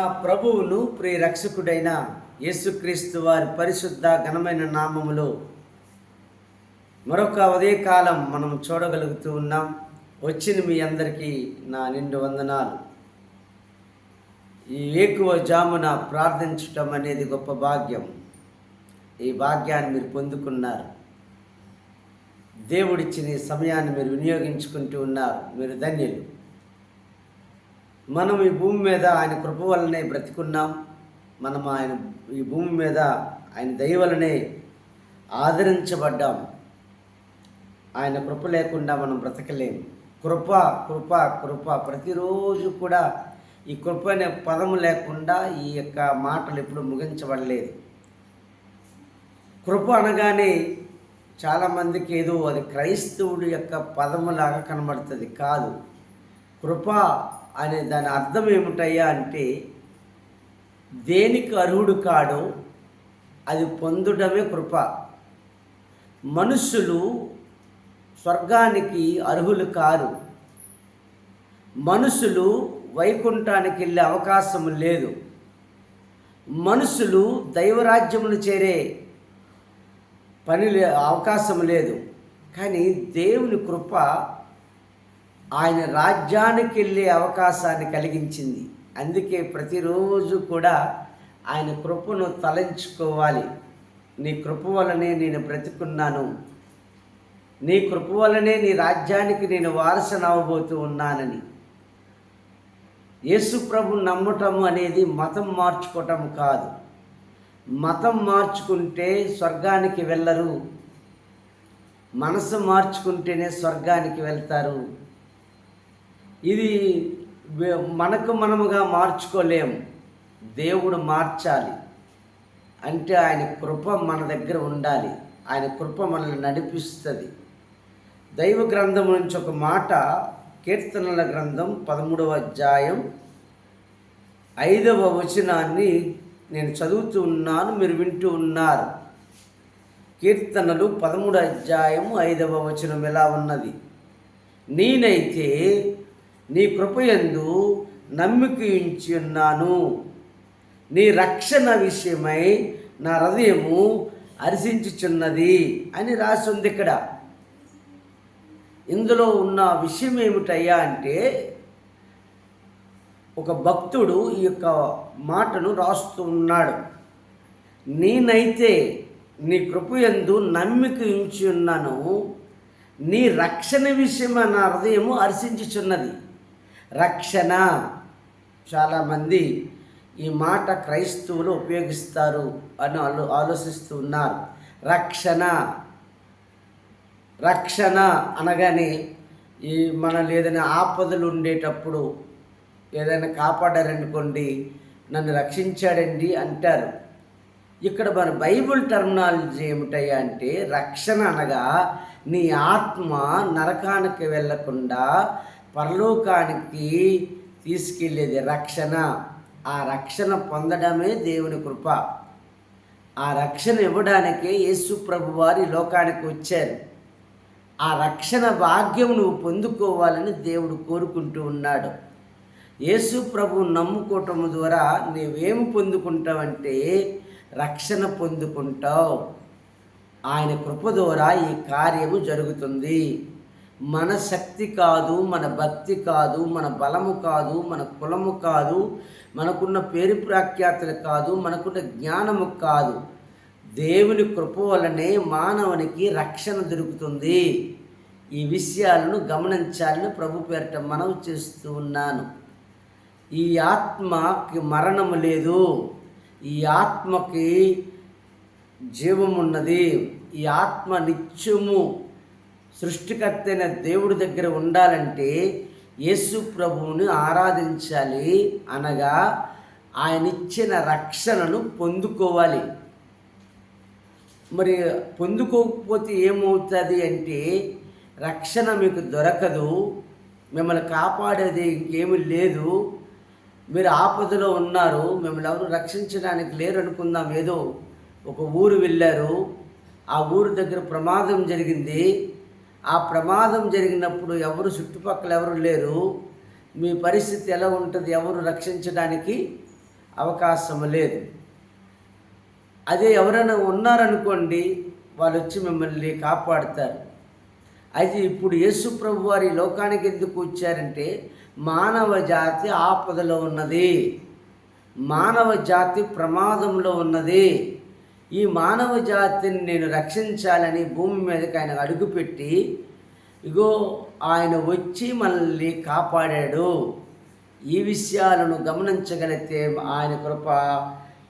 నా ప్రభువును ప్రియ రక్షకుడైన యేసుక్రీస్తు వారి పరిశుద్ధ ఘనమైన నామములో మరొక ఉదయకాలం మనం చూడగలుగుతూ ఉన్నాం. వచ్చిన మీ అందరికీ నా నిండు వందనాలు. ఈ ఏకువ జామున ప్రార్థించటం అనేది గొప్ప భాగ్యం. ఈ భాగ్యాన్ని మీరు పొందుకున్నారు. దేవుడిచ్చిన ఈ సమయాన్ని మీరు వినియోగించుకుంటూ ఉన్నారు. మీరు ధన్యులు. మనం ఈ భూమి మీద ఆయన కృప వల్లనే బ్రతికున్నాం. మనం ఆయన ఈ భూమి మీద ఆయన దయ ఆదరించబడ్డాం. ఆయన కృప లేకుండా మనం బ్రతకలేము కృప కృప కృప ప్రతిరోజు కూడా ఈ కృప అనే పదము లేకుండా ఈ యొక్క మాటలు ఎప్పుడు ముగించబడలేదు. కృప అనగానే చాలామందికి ఏదో అది క్రైస్తవుడి యొక్క పదములాగా కనబడుతుంది. కాదు. కృప అనే దాని అర్థం ఏమిటయ్యా అంటే దేనికి అర్హుడు కాడో అది పొందడమే కృప. మనుషులు స్వర్గానికి అర్హులు కారు. మనుషులు వైకుంఠానికి వెళ్ళే అవకాశం లేదు. మనుషులు దైవరాజ్యమును చేరే పని లే అవకాశం లేదు. కానీ దేవుని కృప ఆయన రాజ్యానికి వెళ్ళే అవకాశాన్ని కలిగించింది. అందుకే ప్రతిరోజు కూడా ఆయన కృపను తలంచుకోవాలి. నీ కృప వలనే నేను బ్రతుకున్నాను. నీ కృప వలనే నీ రాజ్యానికి నేను వారసనవ్వబోతూ ఉన్నానని. యేసు ప్రభు నమ్మటం అనేది మతం మార్చుకోవటం కాదు. మతం మార్చుకుంటే స్వర్గానికి వెళ్ళరు. మనసు మార్చుకుంటేనే స్వర్గానికి వెళ్తారు. ఇది మనకు మనముగా మార్చుకోలేము దేవుడు మార్చాలి. అంటే ఆయన కృప మన దగ్గర ఉండాలి. ఆయన కృప మనల్ని నడిపిస్తుంది. దైవ గ్రంథం నుంచి ఒక మాట కీర్తనల గ్రంథం పదమూడవ అధ్యాయం ఐదవ వచనాన్ని నేను చదువుతూ ఉన్నాను మీరు వింటూ ఉన్నారు. కీర్తనలు పదమూడు అధ్యాయం ఐదవ వచనం ఎలా ఉన్నది? నేనైతే నీ కృపయందు నమ్మిక ఉన్నాను నీ రక్షణ విషయమై నా హృదయము అరిసించుచున్నది అని రాసి ఉంది ఇక్కడ. ఇందులో ఉన్న విషయం ఏమిటయ్యా అంటే ఒక భక్తుడు ఈ యొక్క మాటను రాస్తూ ఉన్నాడు నేనైతే నీ కృపయందు నమ్మిక ఉంచి ఉన్నాను నీ రక్షణ విషయమై నా హృదయము హర్షించుచున్నది. రక్షణ. చాలామంది ఈ మాట క్రైస్తవులు ఉపయోగిస్తారు అని ఆలో ఆలోచిస్తూ ఉన్నారు రక్షణ. రక్షణ అనగానే ఈ మనల్ని ఏదైనా ఆపదలు ఉండేటప్పుడు ఏదైనా కాపాడారనుకోండి నన్ను రక్షించాడండి అంటారు. ఇక్కడ మన బైబిల్ టర్మినాలజీ ఏమిటయ్యా అంటే రక్షణ అనగా నీ ఆత్మ నరకానికి వెళ్ళకుండా పరలోకానికి తీసుకెళ్ళేది రక్షణ. ఆ రక్షణ పొందడమే దేవుని కృప. ఆ రక్షణ ఇవ్వడానికే యేసు ప్రభు వారి లోకానికి వచ్చారు. ఆ రక్షణ భాగ్యం నువ్వు పొందుకోవాలని దేవుడు కోరుకుంటూ ఉన్నాడు. యేసు ప్రభు నమ్ముకోవటం ద్వారా నీవేమి పొందుకుంటావంటే రక్షణ పొందుకుంటావు. ఆయన కృప ద్వారా ఈ కార్యము జరుగుతుంది. మన శక్తి కాదు మన భక్తి కాదు మన బలము కాదు మన కులము కాదు మనకున్న పేరు ప్రాఖ్యాతలు కాదు మనకున్న జ్ఞానము కాదు. దేవుని కృప వలనే మానవునికి రక్షణ దొరుకుతుంది. ఈ విషయాలను గమనించాలని ప్రభు పేరిట మనవి చేస్తూ ఉన్నాను. ఈ ఆత్మకి మరణము లేదు. ఈ ఆత్మకి జీవమున్నది. ఈ ఆత్మ నిత్యము సృష్టికర్త అయిన దేవుడి దగ్గర ఉండాలంటే యేసు ప్రభువుని ఆరాధించాలి అనగా ఆయన ఇచ్చిన రక్షణను పొందుకోవాలి. మరి పొందుకోకపోతే ఏమవుతుంది అంటే రక్షణ మీకు దొరకదు మిమ్మల్ని కాపాడేది ఇంకేమీ లేదు మీరు ఆపదలో ఉన్నారు మిమ్మల్ని ఎవరు రక్షించడానికి లేరు అనుకుందాం. ఏదో ఒక ఊరు వెళ్ళారు ఆ ఊరు దగ్గర ప్రమాదం జరిగింది ఆ ప్రమాదం జరిగినప్పుడు ఎవరు చుట్టుపక్కల ఎవరు లేరు. మీ పరిస్థితి ఎలా ఉంటుంది ఎవరు రక్షించడానికి అవకాశం లేదు. అదే ఎవరైనా ఉన్నారనుకోండి వాళ్ళు వచ్చి మిమ్మల్ని కాపాడుతారు. అయితే ఇప్పుడు యేసు ప్రభు వారి లోకానికి ఎందుకు వచ్చారంటే మానవ జాతి ఆపదలో ఉన్నది. మానవ జాతి ప్రమాదంలో ఉన్నది. ఈ మానవ జాతిని నేను రక్షించాలని భూమి మీదకి ఆయన అడుగుపెట్టి ఇగో ఆయన వచ్చి మనల్ని కాపాడాడు. ఈ విషయాలను గమనించగలిగితే ఆయన కృప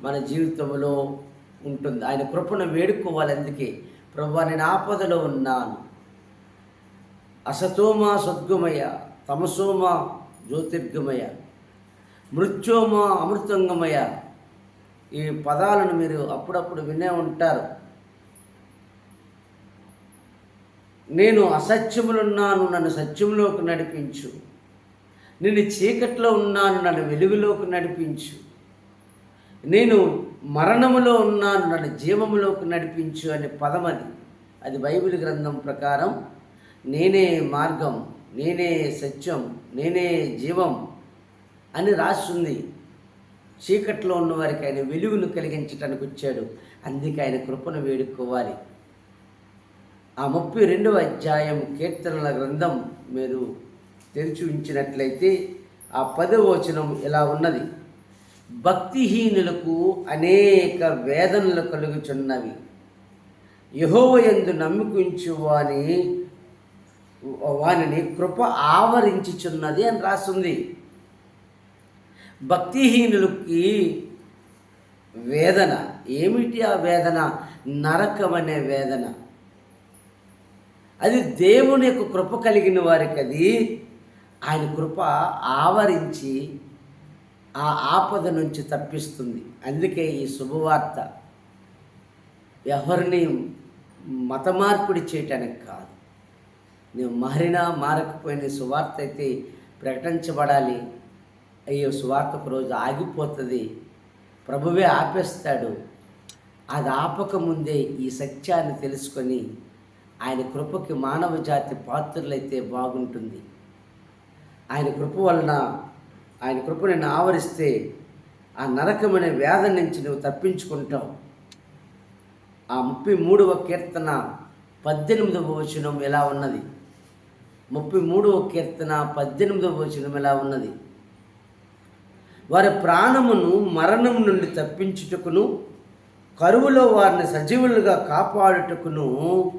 మన జీవితంలో ఉంటుంది. ఆయన కృపను వేడుకోవాలి అందుకే. ప్రభు నేను ఆపదలో ఉన్నాను. అసతోమ సద్గుమయ తమసోమ జ్యోతిర్గమయ మృత్యోమ అమృతంగమయ ఈ పదాలను మీరు అప్పుడప్పుడు వినే ఉంటారు. నేను అసత్యములున్నాను నన్ను సత్యంలోకి నడిపించు. నేను చీకట్లో ఉన్నాను నన్ను వెలుగులోకి నడిపించు. నేను మరణములో ఉన్నాను నన్ను జీవములోకి నడిపించు అనే పదం అది. అది బైబిల్ గ్రంథం ప్రకారం నేనే మార్గం నేనే సత్యం నేనే జీవం అని రాస్తుంది. చీకట్లో ఉన్న వారికి ఆయన వెలుగును కలిగించడానికి వచ్చాడు. అందుకే ఆయన కృపను వేడుకోవాలి. ఆ ముప్పై రెండవ అధ్యాయం కీర్తనల గ్రంథం మీరు తెరిచి ఉంచినట్లయితే ఆ పదవ వచనం ఇలా ఉన్నది. భక్తిహీనులకు అనేక వేదనలు కలుగుచున్నవి. యహోవయందు నమ్మకించు వాని వానిని కృప ఆవరించుచున్నది అని రాస్తుంది భక్తిహీనులకి వేదన. ఏమిటి ఆ వేదన? నరకం అనే వేదన. అది దేవుని యొక్క కృప కలిగిన వారికి అది. ఆయన కృప ఆవరించి ఆ ఆపద నుంచి తప్పిస్తుంది. అందుకే ఈ శుభవార్త ఎవరిని మతమార్పిడి చేయటానికి కాదు. నువ్వు మారినా మారకపోయిన ఈ సువార్త అయితే ప్రకటించబడాలి. అయ్యో సువార్త ఒక రోజు ఆగిపోతుంది. ప్రభువే ఆపేస్తాడు. అది ఆపకముందే ఈ సత్యాన్ని తెలుసుకొని ఆయన కృపకి మానవ జాతి పాత్రలైతే బాగుంటుంది. ఆయన కృప వలన ఆయన కృప నిన్ను ఆవరిస్తే ఆ నరకమైన వేదన నుంచి నువ్వు తప్పించుకుంటావు. ఆ ముప్పై మూడవ కీర్తన పద్దెనిమిదవ వచనం ఎలా ఉన్నది? ముప్పై మూడవ కీర్తన పద్దెనిమిదవ వచనం ఎలా ఉన్నది? వారి ప్రాణమును మరణం నుండి తప్పించుటకును కరువులో వారిని సజీవులుగా కాపాడుటకును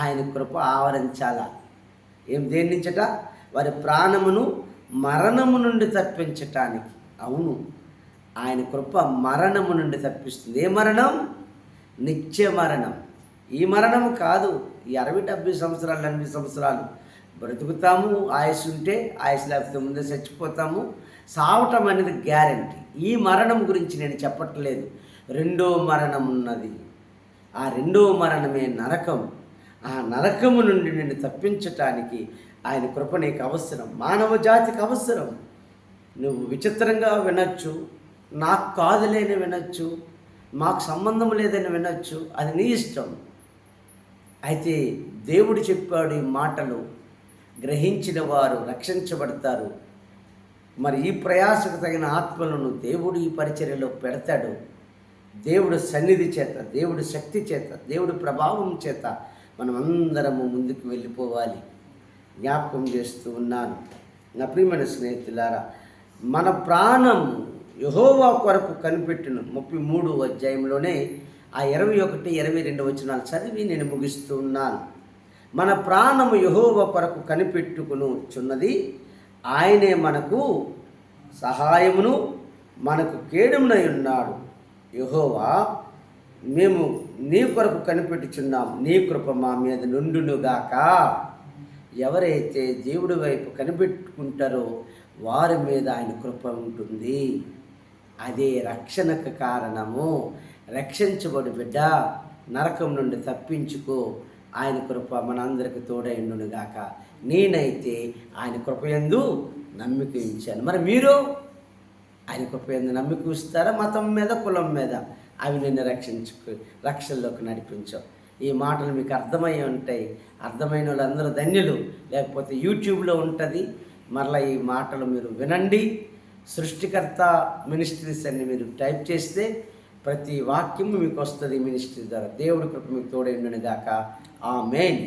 ఆయన కృప ఆవరించాల. ఏం దేని నుంచట? వారి ప్రాణమును మరణము నుండి తప్పించటానికి. అవును ఆయన కృప మరణము నుండి తప్పిస్తుంది. ఏ మరణం? నిత్య మరణం. ఈ మరణం కాదు ఈ అరవై డెబ్బై సంవత్సరాలు ఎనభై సంవత్సరాలు బ్రతుకుతాము ఆయుస్ ఉంటే ఆయుస్ లేకపోతే ముందే చచ్చిపోతాము. సావటం అనేది గ్యారంటీ. ఈ మరణం గురించి నేను చెప్పట్లేదు. రెండో మరణం ఉన్నది. ఆ రెండో మరణమే నరకం. ఆ నరకము నుండి నిన్ను తప్పించటానికి ఆయన కృప నీకు అవసరం. మానవ జాతికి అవసరం. నువ్వు విచిత్రంగా వినొచ్చు. నాకు కాదులేని వినొచ్చు. మాకు సంబంధం లేదని వినొచ్చు. అది నీ ఇష్టం. అయితే దేవుడు చెప్పాడు ఈ మాటలు. గ్రహించిన వారు రక్షించబడతారు. మరి ఈ ప్రయాసకు తగిన ఆత్మలను దేవుడు ఈ పరిచర్యలో పెడతాడు. దేవుడు సన్నిధి చేత దేవుడు శక్తి చేత దేవుడు ప్రభావం చేత మనం అందరము ముందుకు వెళ్ళిపోవాలి. జ్ఞాపకం చేస్తూ ఉన్నాను. నా ప్రియమైన స్నేహితులారా మన ప్రాణం యహోవా కొరకు కనిపెట్టిన ముప్పై మూడు అధ్యాయంలోనే ఆ ఇరవై ఒకటి ఇరవై రెండు వచనాలు చదివి నేను ముగిస్తూ ఉన్నాను. మన ప్రాణము యహోవ కొరకు కనిపెట్టుకును చున్నది ఆయనే మనకు సహాయమును మనకు కేడుమునై ఉన్నాడు. యహోవా మేము నీ కొరకు కనిపెట్టుచున్నాం. నీ కృప మా మీద నుండునుగాక ఎవరైతే దేవుడి వైపు కనిపెట్టుకుంటారో వారి మీద ఆయన కృప ఉంటుంది. అదే రక్షణకు కారణము. రక్షించబడి బిడ్డ నరకం నుండి తప్పించుకో. ఆయన కృప మనందరికి తోడైండునుగాక. నేనైతే ఆయన కృపయందు నమ్మిక ఇచ్చాను మరి మీరు ఆయన కృపయందు నమ్మిక ఇస్తారా మతం మీద కులం మీద? అవి నిన్ను రక్షించుకు రక్షల్లోకి నడిపించవు ఈ మాటలు మీకు అర్థమై ఉంటాయి. అర్థమైన వాళ్ళందరూ ధన్యులు. లేకపోతే యూట్యూబ్లో ఉంటుంది. మరలా ఈ మాటలు మీరు వినండి. సృష్టికర్త మినిస్ట్రీస్ అని మీరు టైప్ చేస్తే ప్రతి వాక్యం మీకు వస్తుంది మినిస్ట్రీ ద్వారా. దేవుడి కృప మీకు తోడైండుని గాక ఆమెన్.